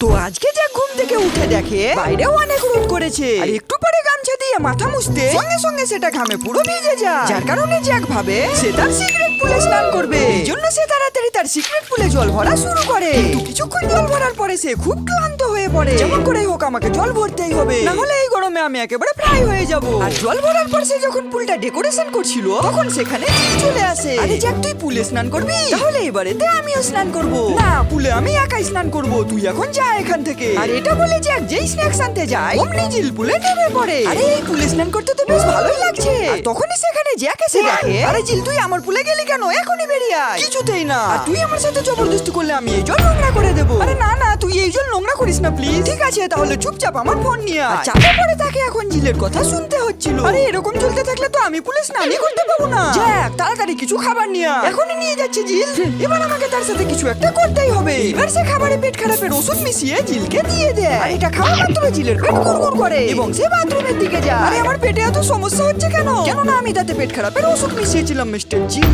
তো আজকে যে ঘুম থেকে উঠে দেখে বাইরেও অনেক রোদ করেছে। আর একটু পরে গামছা দিয়ে মাথা মুছতে সঙ্গে সঙ্গে সেটা ঘামে পুরো ভিজে যায়। যার কারণে জ্যাক ভাবে সে তার সিক্রেট পুলে স্নান করবে। এই জন্য সে তাড়াতাড়ি তার সিক্রেট পুলে জল ভরা শুরু করে। কিছুক্ষণ জল ভরার পরে সে খুব ক্লান্ত হয়ে পড়ে। যেমন করে হোক আমাকে জল ভরতেই হবে। না হলে এই গরমে আমি একেবারে ফ্রাই হয়ে যাব। আর জল ভরার পর সে যখন পুলটা ডেকোরেশন করছিল তখন সেখানে চলে আসে। আরে জ্যাক তুই পুলে স্নান করবি? তাহলে এবারেতে আমিও স্নান করব। না পুলে আমি একাই স্নান করব। তুই এখন যা এখান থেকে। আর এটা বলে জ্যাক যেই স্ন্যাক্স আনতে যায় অমনি জিল পুলে নেমে পড়ে। আরে এই পুলে স্নান করতে তো বেশ ভালোই লাগছে। আর তখনই সেখানে জ্যাক এসে দেখে আরে জিল তুই আমার পুলে গেলি কেন? এখনই বেরিয়ে আয়। কিছুতেই না। আর তুই আমার সাথে জবরদস্তি করলে আমি এই জল নোংরা করে না তুই এই জল নোংরা করিস না প্লিজ ঠিক আছে তাহলে চুপচাপ আমার ফোন নিয়ে আয়। চাপে পড়ে তাকে এখন জিলের কথা শুনতে হচ্ছিল। আরে এরকম চলতে থাকলে তো আমি পুলিশ স্নানই করতে পাবো না। জ্যাক তাড়াতাড়ি কিছু খাবার নিয়ে আয়। এখনই নিয়ে যাচ্ছে জিল। এবার আমাকে তার সাথে কিছু একটা করতেই হবে। এবার সে খাবারে পেট খারাপের ওষুধ মিশিয়ে জিলকে দিয়ে দেয়। আর এটা খাওয়া মাত্র জিলের পেট গুড়গুড় করে। এবং সে বাথরুমের দিকে যায়। আরে আমার পেটে এত সমস্যা হচ্ছে কেন? কেন না আমি তাতে পেট খারাপের ওষুধ মিশিয়েছিলাম মিস্টার জিল।